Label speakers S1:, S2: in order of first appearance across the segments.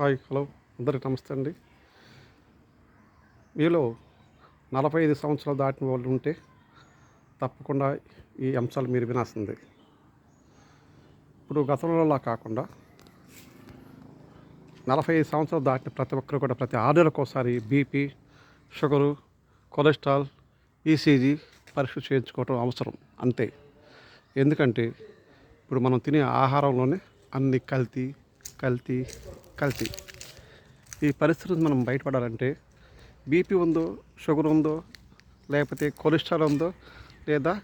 S1: Hi hello అందరికి నమస్తే అండి. మీలో నలభై ఐదు సంవత్సరాలు దాటిన వాళ్ళు ఉంటే తప్పకుండా ఈ అంశాలు మీరు వినాల్సింది. ఇప్పుడు గతంలోలా కాకుండా నలభై ఐదు సంవత్సరాలు దాటిన ప్రతి ఒక్కరు కూడా ప్రతి ఆరు నెలలకు ఒకసారి బీపీ షుగరు కొలెస్ట్రాల్ ఈసీజీ పరీక్ష చేయించుకోవటం అవసరం అంతే. ఎందుకంటే ఇప్పుడు మనం తినే ఆహారంలోనే అన్ని కల్తీ కల్తీ కల్తీ. ఈ పరిస్థితి నుంచి మనం బయటపడాలంటే బీపీ ఉందో షుగర్ ఉందో లేకపోతే కొలెస్ట్రాల్ ఉందో లేదా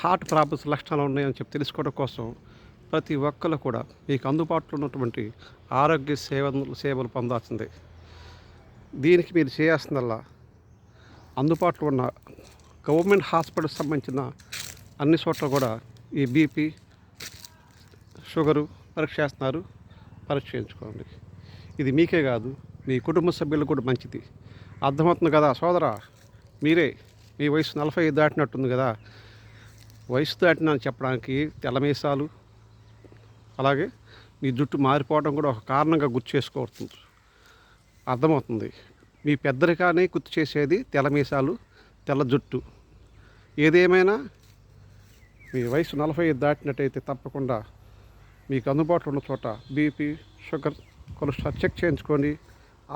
S1: హార్ట్ ప్రాబ్లమ్స్ లక్షణాలు ఉన్నాయని చెప్పి తెలుసుకోవడం కోసం ప్రతి ఒక్కరు కూడా మీకు అందుబాటులో ఉన్నటువంటి ఆరోగ్య సేవలు సేవలు పొందాల్సిందే. దీనికి మీరు చేయాల్సిందల్లా అందుబాటులో ఉన్న గవర్నమెంట్ హాస్పిటల్కి సంబంధించిన అన్ని చోట్ల కూడా ఈ బీపీ షుగరు పరీక్ష చేస్తున్నారు. పరీక్ష చేయించుకోండి. ఇది మీకే కాదు మీ కుటుంబ సభ్యులకు కూడా మంచిది. అర్థమవుతుంది కదా సోదరా? మీరే మీ వయసు నలభై ఐదు దాటినట్టుంది కదా. వయసు దాటిన చెప్పడానికి తెల్లమేసాలు అలాగే మీ జుట్టు మారిపోవడం కూడా ఒక కారణంగా గుర్తు చేసుకోవచ్చు అర్థమవుతుంది. మీ పెద్దరికానే గుర్తు చేసేది తెల్లమీసాలు తెల్ల జుట్టు. ఏదేమైనా మీ వయసు నలభై ఐదు దాటినట్టయితే తప్పకుండా మీకు అందుబాటులో ఉన్న చోట బీపీ షుగర్ కొలెస్ట్రాల్ చెక్ చేయించుకోండి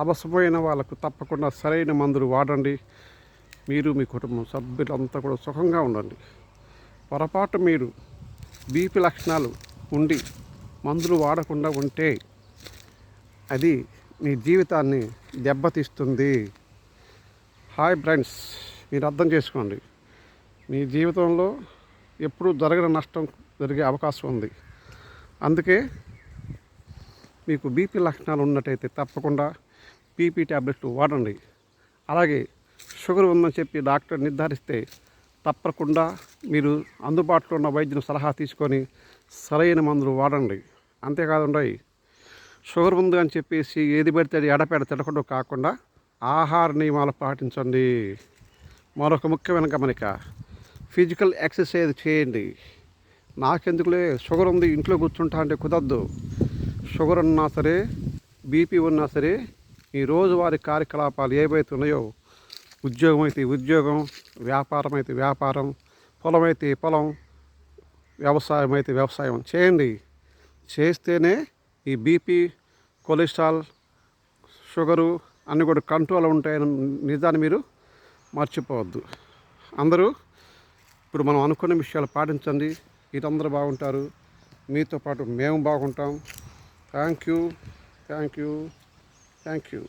S1: అవసరమైన వాళ్ళకు తప్పకుండా సరైన మందులు వాడండి. మీరు మీ కుటుంబం సభ్యులంతా కూడా సుఖంగా ఉండండి. పొరపాటు మీరు బీపీ లక్షణాలు ఉండి మందులు వాడకుండా ఉంటే అది మీ జీవితాన్ని దెబ్బతీస్తుంది. హాయ్ ఫ్రెండ్స్ మీరు అర్థం చేసుకోండి. మీ జీవితంలో ఎప్పుడు జరగని నష్టం జరిగే అవకాశం ఉంది. అందుకే మీకు బీపీ లక్షణాలు ఉన్నట్టయితే తప్పకుండా బీపీ ట్యాబ్లెట్లు వాడండి. అలాగే షుగర్ ఉందని చెప్పి డాక్టర్ నిర్ధారిస్తే తప్పకుండా మీరు అందుబాటులో ఉన్న వైద్యుని సలహా తీసుకొని సరైన మందులు వాడండి. అంతేకాదండి షుగర్ ఉంది అని చెప్పేసి ఏది పెడితే అది ఎడపెడ తిడకుండా కాకుండా ఆహార నియమాలు పాటించండి. మరొక ముఖ్యమైన గమనిక ఫిజికల్ ఎక్సర్సైజ్ చేయండి. నాకెందుకులే? షుగర్ ఉంది ఇంట్లో కూర్చుంటా అంటే కుదరదు. షుగర్ ఉన్నా సరే బీపీ ఉన్నా సరే ఈ రోజువారి కార్యకలాపాలు ఏవైతే ఉన్నాయో ఉద్యోగం అయితే ఉద్యోగం వ్యాపారం అయితే వ్యాపారం పొలం అయితే పొలం వ్యవసాయం అయితే వ్యవసాయం చేయండి. చేస్తేనే ఈ బీపీ కొలెస్ట్రాల్ షుగరు అన్నీ కూడా కంట్రోల్ ఉంటాయని నిజాన్ని మీరు మర్చిపోవద్దు. అందరూ ఇప్పుడు మనం అనుకున్న విషయాలు పాటించండి. మీరందరూ బాగుంటారు. మీతో పాటు మేము బాగుంటాం. Thank you thank you thank you